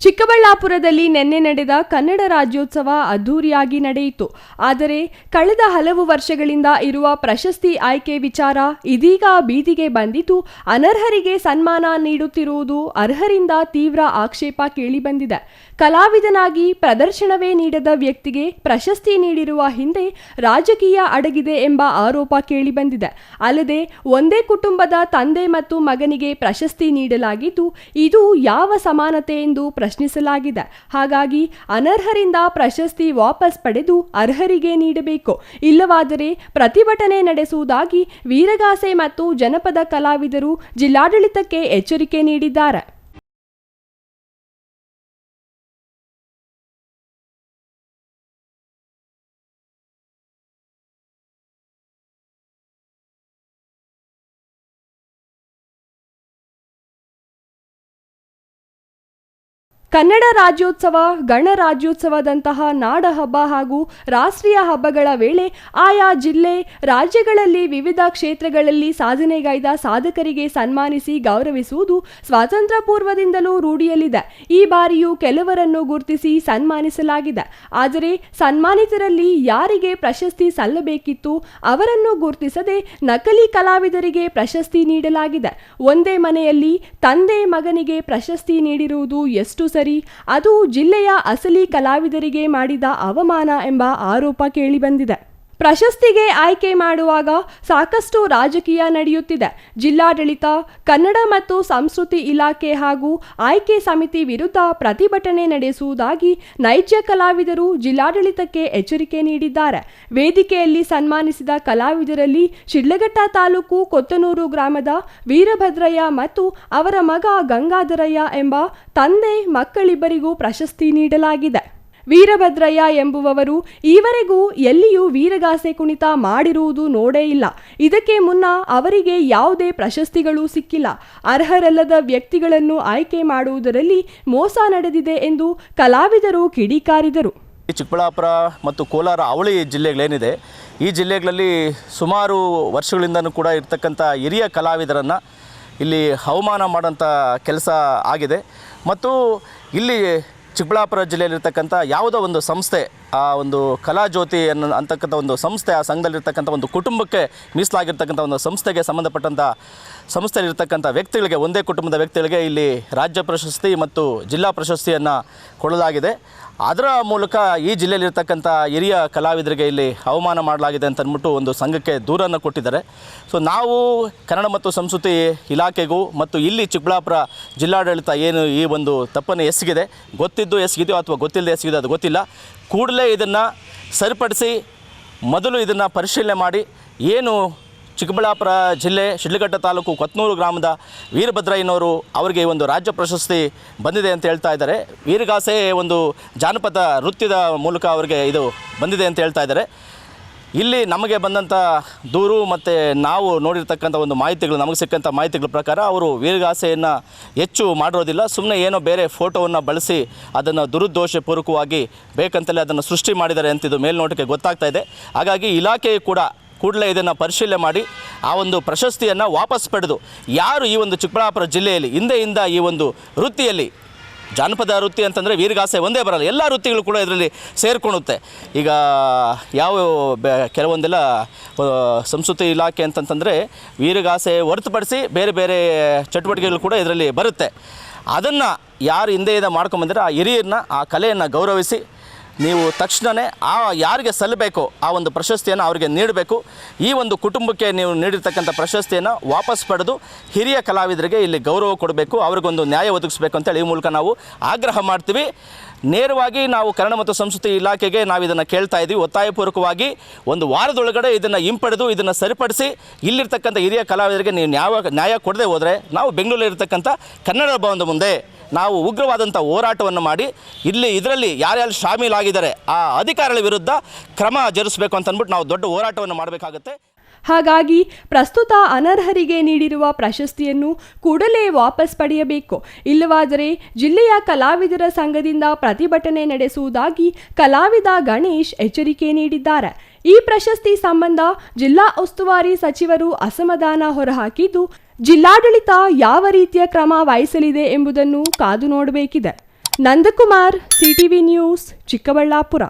ಚಿಕ್ಕಬಳ್ಳಾಪುರದಲ್ಲಿ ನಿನ್ನೆ ನಡೆದ ಕನ್ನಡ ರಾಜ್ಯೋತ್ಸವ ಅದ್ದೂರಿಯಾಗಿ ನಡೆಯಿತು. ಆದರೆ ಕಳೆದ ಹಲವು ವರ್ಷಗಳಿಂದ ಇರುವ ಪ್ರಶಸ್ತಿ ಆಯ್ಕೆ ವಿಚಾರ ಇದೀಗ ಬೀದಿಗೆ ಬಂದಿದ್ದು, ಅನರ್ಹರಿಗೆ ಸನ್ಮಾನ ನೀಡುತ್ತಿರುವುದು ಅರ್ಹರಿಂದ ತೀವ್ರ ಆಕ್ಷೇಪ ಕೇಳಿಬಂದಿದೆ. ಕಲಾವಿದನಾಗಿ ಪ್ರದರ್ಶನವೇ ನೀಡದ ವ್ಯಕ್ತಿಗೆ ಪ್ರಶಸ್ತಿ ನೀಡಿರುವ ಹಿಂದೆ ರಾಜಕೀಯ ಅಡಗಿದೆ ಎಂಬ ಆರೋಪ ಕೇಳಿಬಂದಿದೆ. ಅಲ್ಲದೆ ಒಂದೇ ಕುಟುಂಬದ ತಂದೆ ಮತ್ತು ಮಗನಿಗೆ ಪ್ರಶಸ್ತಿ ನೀಡಲಾಗಿದ್ದು, ಇದು ಯಾವ ಸಮಾನತೆ ಎಂದು ಪ್ರಶ್ನಿಸಲಾಗಿದೆ. ಹಾಗಾಗಿ ಅನರ್ಹರಿಂದ ಪ್ರಶಸ್ತಿ ವಾಪಸ್ ಪಡೆದು ಅರ್ಹರಿಗೆ ನೀಡಬೇಕು. ಇಲ್ಲವಾದರೆ ಪ್ರತಿಭಟನೆ ನಡೆಸುವುದಾಗಿ ವೀರಗಾಸೆ ಮತ್ತು ಜನಪದ ಕಲಾವಿದರು ಜಿಲ್ಲಾಡಳಿತಕ್ಕೆ ಎಚ್ಚರಿಕೆ ನೀಡಿದ್ದಾರೆ. ಕನ್ನಡ ರಾಜ್ಯೋತ್ಸವ ಗಣರಾಜ್ಯೋತ್ಸವದಂತಹ ನಾಡಹಬ್ಬ ಹಾಗೂ ರಾಷ್ಟ್ರೀಯ ಹಬ್ಬಗಳ ವೇಳೆ ಆಯಾ ಜಿಲ್ಲೆ, ರಾಜ್ಯಗಳಲ್ಲಿ ವಿವಿಧ ಕ್ಷೇತ್ರಗಳಲ್ಲಿ ಸಾಧನೆಗೈದ ಸಾಧಕರಿಗೆ ಸನ್ಮಾನಿಸಿ ಗೌರವಿಸುವುದು ಸ್ವಾತಂತ್ರ್ಯ ಪೂರ್ವದಿಂದಲೂ ರೂಢಿಯಲ್ಲಿದೆ. ಈ ಬಾರಿಯೂ ಕೆಲವರನ್ನು ಗುರುತಿಸಿ ಸನ್ಮಾನಿಸಲಾಗಿದೆ. ಆದರೆ ಸನ್ಮಾನಿತರಲ್ಲಿ ಯಾರಿಗೆ ಪ್ರಶಸ್ತಿ ಸಲ್ಲಬೇಕಿತ್ತು ಅವರನ್ನು ಗುರುತಿಸದೆ ನಕಲಿ ಕಲಾವಿದರಿಗೆ ಪ್ರಶಸ್ತಿ ನೀಡಲಾಗಿದೆ. ಒಂದೇ ಮನೆಯಲ್ಲಿ ತಂದೆ ಮಗನಿಗೆ ಪ್ರಶಸ್ತಿ ನೀಡಿರುವುದು ಎಷ್ಟು ಅದು ಜಿಲ್ಲೆಯ ಅಸಲಿ ಕಲಾವಿದರಿಗೆ ಮಾಡಿದ ಅವಮಾನ ಎಂಬ ಆರೋಪ ಕೇಳಿಬಂದಿದೆ ಪ್ರಶಸ್ತಿಗೆ ಆಯ್ಕೆ ಮಾಡುವಾಗ ಸಾಕಷ್ಟು ರಾಜಕೀಯ ನಡೆಯುತ್ತಿದೆ. ಜಿಲ್ಲಾಡಳಿತ, ಕನ್ನಡ ಮತ್ತು ಸಂಸ್ಕೃತಿ ಇಲಾಖೆ ಹಾಗೂ ಆಯ್ಕೆ ಸಮಿತಿ ವಿರುದ್ಧ ಪ್ರತಿಭಟನೆ ನಡೆಸುವುದಾಗಿ ನೈಜ ಕಲಾವಿದರು ಜಿಲ್ಲಾಡಳಿತಕ್ಕೆ ಎಚ್ಚರಿಕೆ ನೀಡಿದ್ದಾರೆ. ವೇದಿಕೆಯಲ್ಲಿ ಸನ್ಮಾನಿಸಿದ ಕಲಾವಿದರಲ್ಲಿ ಶಿಡ್ಲಘಟ್ಟ ತಾಲೂಕು ಕೊತ್ತನೂರು ಗ್ರಾಮದ ವೀರಭದ್ರಯ್ಯ ಮತ್ತು ಅವರ ಮಗ ಗಂಗಾಧರಯ್ಯ ಎಂಬ ತಂದೆ ಮಕ್ಕಳಿಬ್ಬರಿಗೂ ಪ್ರಶಸ್ತಿ ನೀಡಲಾಗಿದೆ. ವೀರಭದ್ರಯ್ಯ ಎಂಬುವವರು ಈವರೆಗೂ ಎಲ್ಲಿಯೂ ವೀರಗಾಸೆ ಕುಣಿತ ಮಾಡಿರುವುದು ನೋಡೇ ಇಲ್ಲ. ಇದಕ್ಕೆ ಮುನ್ನ ಅವರಿಗೆ ಯಾವುದೇ ಪ್ರಶಸ್ತಿಗಳು ಸಿಕ್ಕಿಲ್ಲ. ಅರ್ಹರಲ್ಲದ ವ್ಯಕ್ತಿಗಳನ್ನು ಆಯ್ಕೆ ಮಾಡುವುದರಲ್ಲಿ ಮೋಸ ನಡೆದಿದೆ ಎಂದು ಕಲಾವಿದರು ಕಿಡಿಕಾರಿದರು. ಚಿಕ್ಕಬಳ್ಳಾಪುರ ಮತ್ತು ಕೋಲಾರ ಅವಳಿ ಜಿಲ್ಲೆಗಳೇನಿದೆ, ಈ ಜಿಲ್ಲೆಗಳಲ್ಲಿ ಸುಮಾರು ವರ್ಷಗಳಿಂದನೂ ಕೂಡ ಇರ್ತಕ್ಕಂಥ ಹಿರಿಯ ಕಲಾವಿದರನ್ನು ಇಲ್ಲಿ ಅವಮಾನ ಮಾಡೋಂಥ ಕೆಲಸ ಆಗಿದೆ. ಮತ್ತು ಇಲ್ಲಿ ಚಿಕ್ಕಬಳ್ಳಾಪುರ ಜಿಲ್ಲೆಯಲ್ಲಿರ್ತಕ್ಕಂಥ ಯಾವುದೋ ಒಂದು ಸಂಸ್ಥೆ, ಆ ಒಂದು ಕಲಾಜ್ಯೋತಿ ಅನ್ನ ಅಂತಕ್ಕಂಥ ಒಂದು ಸಂಸ್ಥೆ, ಆ ಸಂಘದಲ್ಲಿರ್ತಕ್ಕಂಥ ಒಂದು ಕುಟುಂಬಕ್ಕೆ ಮೀಸಲಾಗಿರ್ತಕ್ಕಂಥ ಒಂದು ಸಂಸ್ಥೆಗೆ ಸಂಬಂಧಪಟ್ಟಂಥ ಸಂಸ್ಥೆಯಲ್ಲಿರ್ತಕ್ಕಂಥ ವ್ಯಕ್ತಿಗಳಿಗೆ, ಒಂದೇ ಕುಟುಂಬದ ವ್ಯಕ್ತಿಗಳಿಗೆ ಇಲ್ಲಿ ರಾಜ್ಯ ಪ್ರಶಸ್ತಿ ಮತ್ತು ಜಿಲ್ಲಾ ಪ್ರಶಸ್ತಿಯನ್ನು ಕೊಡಲಾಗಿದೆ. ಅದರ ಮೂಲಕ ಈ ಜಿಲ್ಲೆಯಲ್ಲಿರ್ತಕ್ಕಂಥ ಹಿರಿಯ ಕಲಾವಿದರಿಗೆ ಇಲ್ಲಿ ಅವಮಾನ ಮಾಡಲಾಗಿದೆ ಅಂತ ಅಂದ್ಬಿಟ್ಟು ಒಂದು ಸಂಘಕ್ಕೆ ದೂರನ್ನು ಕೊಟ್ಟಿದ್ದಾರೆ. ಸೊ ನಾವು ಕನ್ನಡ ಮತ್ತು ಸಂಸ್ಕೃತಿ ಇಲಾಖೆಗೂ ಮತ್ತು ಇಲ್ಲಿ ಚಿಕ್ಕಬಳ್ಳಾಪುರ ಜಿಲ್ಲಾಡಳಿತ ಏನು ಈ ಒಂದು ತಪ್ಪನ್ನು ಎಸಗಿದೆ, ಗೊತ್ತಿದ್ದು ಎಸಗಿದೆಯೋ ಅಥವಾ ಗೊತ್ತಿಲ್ಲದೆ ಎಸಗಿದೆಯೋ ಅದು ಗೊತ್ತಿಲ್ಲ. ಕೂಡಲೇ ಇದನ್ನು ಸರಿಪಡಿಸಿ ಮೊದಲು ಇದನ್ನು ಪರಿಶೀಲನೆ ಮಾಡಿ ಏನು ಚಿಕ್ಕಬಳ್ಳಾಪುರ ಜಿಲ್ಲೆ ಶಿಡ್ಲಘಟ್ಟ ತಾಲೂಕು ಕೊತ್ನೂರು ಗ್ರಾಮದ ವೀರಭದ್ರಯ್ಯನವರು ಅವರಿಗೆ ಒಂದು ರಾಜ್ಯ ಪ್ರಶಸ್ತಿ ಬಂದಿದೆ ಅಂತ ಹೇಳ್ತಾ ಇದ್ದಾರೆ. ವೀರಗಾಸೆ ಒಂದು ಜಾನಪದ ನೃತ್ಯದ ಮೂಲಕ ಅವರಿಗೆ ಇದು ಬಂದಿದೆ ಅಂತ ಹೇಳ್ತಾ ಇದ್ದಾರೆ. ಇಲ್ಲಿ ನಮಗೆ ಬಂದಂಥ ದೂರು ಮತ್ತು ನಾವು ನೋಡಿರ್ತಕ್ಕಂಥ ಒಂದು ಮಾಹಿತಿಗಳು, ನಮಗೆ ಸಿಕ್ಕಂಥ ಮಾಹಿತಿಗಳ ಪ್ರಕಾರ ಅವರು ವೀರಗಾಸೆಯನ್ನು ಹೆಚ್ಚು ಮಾಡಿರೋದಿಲ್ಲ. ಸುಮ್ಮನೆ ಏನೋ ಬೇರೆ ಫೋಟೋವನ್ನು ಬಳಸಿ ಅದನ್ನು ದುರುದ್ದೇಶಪೂರ್ವಕವಾಗಿ ಬೇಕಂತಲೇ ಅದನ್ನು ಸೃಷ್ಟಿ ಮಾಡಿದ್ದಾರೆ ಅಂತ ಇದು ಮೇಲ್ನೋಟಕ್ಕೆ ಗೊತ್ತಾಗ್ತಾ ಇದೆ. ಹಾಗಾಗಿ ಇಲಾಖೆಯು ಕೂಡ ಕೂಡಲೇ ಇದನ್ನು ಪರಿಶೀಲನೆ ಮಾಡಿ ಆ ಒಂದು ಪ್ರಶಸ್ತಿಯನ್ನು ವಾಪಸ್ ಪಡೆದು ಯಾರು ಈ ಒಂದು ಚಿಕ್ಕಬಳ್ಳಾಪುರ ಜಿಲ್ಲೆಯಲ್ಲಿ ಹಿಂದೆಯಿಂದ ಈ ಒಂದು ವೃತ್ತಿಯಲ್ಲಿ ಜಾನಪದ ವೃತ್ತಿ ಅಂತಂದರೆ ವೀರಗಾಸೆ ಒಂದೇ ಬರಲ್ಲ, ಎಲ್ಲ ವೃತ್ತಿಗಳು ಕೂಡ ಇದರಲ್ಲಿ ಸೇರಿಕೊಳ್ಳುತ್ತೆ. ಈಗ ಯಾವ ಕೆಲವೊಂದೆಲ್ಲ ಸಂಸ್ಕೃತಿ ಇಲಾಖೆ ಅಂತಂತಂದರೆ ವೀರಗಾಸೆ ಹೊರತುಪಡಿಸಿ ಬೇರೆ ಬೇರೆ ಚಟುವಟಿಕೆಗಳು ಕೂಡ ಇದರಲ್ಲಿ ಬರುತ್ತೆ. ಅದನ್ನು ಯಾರು ಹಿಂದೆಯಿಂದ ಮಾಡ್ಕೊಂಬಂದರೆ ಆ ಹಿರಿಯರನ್ನ, ಆ ಕಲೆಯನ್ನು ಗೌರವಿಸಿ ನೀವು ತಕ್ಷಣವೇ ಆ ಯಾರಿಗೆ ಸಲ್ಲಬೇಕು ಆ ಒಂದು ಪ್ರಶಸ್ತಿಯನ್ನು ಅವರಿಗೆ ನೀಡಬೇಕು. ಈ ಒಂದು ಕುಟುಂಬಕ್ಕೆ ನೀವು ನೀಡಿರ್ತಕ್ಕಂಥ ಪ್ರಶಸ್ತಿಯನ್ನು ವಾಪಸ್ ಪಡೆದು ಹಿರಿಯ ಕಲಾವಿದರಿಗೆ ಇಲ್ಲಿ ಗೌರವ ಕೊಡಬೇಕು, ಅವ್ರಿಗೊಂದು ನ್ಯಾಯ ಒದಗಿಸ್ಬೇಕು ಅಂತೇಳಿ ಈ ಮೂಲಕ ನಾವು ಆಗ್ರಹ ಮಾಡ್ತೀವಿ. ನೇರವಾಗಿ ನಾವು ಕನ್ನಡ ಮತ್ತು ಸಂಸ್ಕೃತಿ ಇಲಾಖೆಗೆ ನಾವು ಇದನ್ನು ಕೇಳ್ತಾ ಇದ್ದೀವಿ. ಒತ್ತಾಯಪೂರ್ವಕವಾಗಿ ಒಂದು ವಾರದೊಳಗಡೆ ಇದನ್ನು ಹಿಂಪಡೆದು ಇದನ್ನು ಸರಿಪಡಿಸಿ ಇಲ್ಲಿರ್ತಕ್ಕಂಥ ಹಿರಿಯ ಕಲಾವಿದರಿಗೆ ನೀವು ನ್ಯಾಯ ನ್ಯಾಯ ಕೊಡದೆ ಹೋದರೆ ನಾವು ಬೆಂಗಳೂರಲ್ಲಿರ್ತಕ್ಕಂಥ ಕನ್ನಡ ಭವನದ ಮುಂದೆ ನಾವು ಉಗ್ರವಾದಂಥ ಹೋರಾಟವನ್ನು ಮಾಡಿ ಇಲ್ಲಿ ಇದರಲ್ಲಿ ಯಾರ್ಯಾರು ಶಾಮೀಲಾಗಿದ್ದಾರೆ ಆ ಅಧಿಕಾರಿಗಳ ವಿರುದ್ಧ ಕ್ರಮ ಜರುಗಿಸಬೇಕು ಅಂತ ಅಂದ್ಬಿಟ್ಟು ನಾವು ದೊಡ್ಡ ಹೋರಾಟವನ್ನು ಮಾಡಬೇಕಾಗುತ್ತೆ. ಹಾಗಾಗಿ ಪ್ರಸ್ತುತ ಅನರ್ಹರಿಗೆ ನೀಡಿರುವ ಪ್ರಶಸ್ತಿಯನ್ನು ಕೂಡಲೇ ವಾಪಸ್ ಪಡೆಯಬೇಕು. ಇಲ್ಲವಾದರೆ ಜಿಲ್ಲೆಯ ಕಲಾವಿದರ ಸಂಘದಿಂದ ಪ್ರತಿಭಟನೆ ನಡೆಸುವುದಾಗಿ ಕಲಾವಿದ ಗಣೇಶ್ ಎಚ್ಚರಿಕೆ ನೀಡಿದ್ದಾರೆ. ಈ ಪ್ರಶಸ್ತಿ ಸಂಬಂಧ ಜಿಲ್ಲಾ ಉಸ್ತುವಾರಿ ಸಚಿವರು ಅಸಮಾಧಾನ ಹೊರಹಾಕಿದ್ದು, ಜಿಲ್ಲಾಡಳಿತ ಯಾವ ರೀತಿಯ ಕ್ರಮ ವಹಿಸಲಿದೆ ಎಂಬುದನ್ನು ಕಾದು ನೋಡಬೇಕಿದೆ. Nandakumar, CTV news, Chikkaballapura.